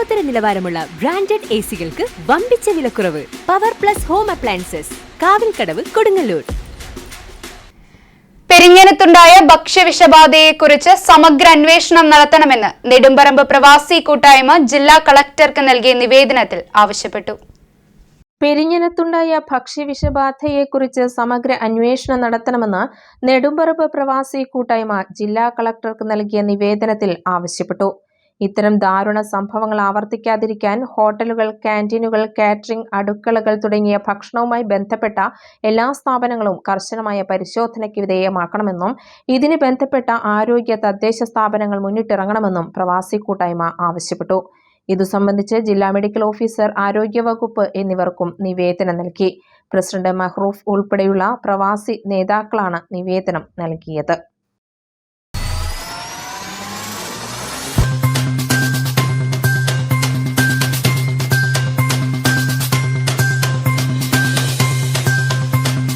ലോകോത്തര നിലവാരമുള്ള branded A സികൾക്ക് വമ്പിച്ച വിലക്കുറവ്. Power plus home appliances Kavilkadavu Kodungallur. പെരിഞ്ഞനത്തുണ്ടായ ഭക്ഷ്യവിഷബാധയെക്കുറിച്ച് സമഗ്ര അന്വേഷണം നടത്തണമെന്ന് നെടുമ്പറമ്പ് പ്രവാസി കൂട്ടായ്മ ജില്ലാ കളക്ടർക്ക് നൽകിയ നിവേദനത്തിൽ ആവശ്യപ്പെട്ടു. പെരിഞ്ഞനത്തുണ്ടായ ഭക്ഷ്യവിഷബാധയെക്കുറിച്ച് സമഗ്ര അന്വേഷണം നടത്തണമെന്ന് നെടുമ്പറമ്പ് പ്രവാസി കൂട്ടായ്മ ജില്ലാ കളക്ടർക്ക് നൽകിയ നിവേദനത്തിൽ ആവശ്യപ്പെട്ടു. ഇത്തരം ദാരുണ സംഭവങ്ങൾ ആവർത്തിക്കാതിരിക്കാൻ ഹോട്ടലുകൾ ക്യാന്റീനുകൾ കാറ്ററിംഗ് അടുക്കളകൾ തുടങ്ങിയ ഭക്ഷണവുമായി ബന്ധപ്പെട്ട എല്ലാ സ്ഥാപനങ്ങളും കർശനമായ പരിശോധനയ്ക്ക് വിധേയമാക്കണമെന്നും ഇതിന് ബന്ധപ്പെട്ട ആരോഗ്യ തദ്ദേശ സ്ഥാപനങ്ങൾ മുന്നിട്ടിറങ്ങണമെന്നും പ്രവാസി കൂട്ടായ്മ ആവശ്യപ്പെട്ടു. ഇതു സംബന്ധിച്ച് ജില്ലാ മെഡിക്കൽ ഓഫീസർ ആരോഗ്യവകുപ്പ് എന്നിവർക്കും നിവേദനം നൽകി. പ്രസിഡന്റ് മഹ്റൂഫ് ഉൾപ്പെടെയുള്ള പ്രവാസി നേതാക്കളാണ് നിവേദനം നൽകിയത്.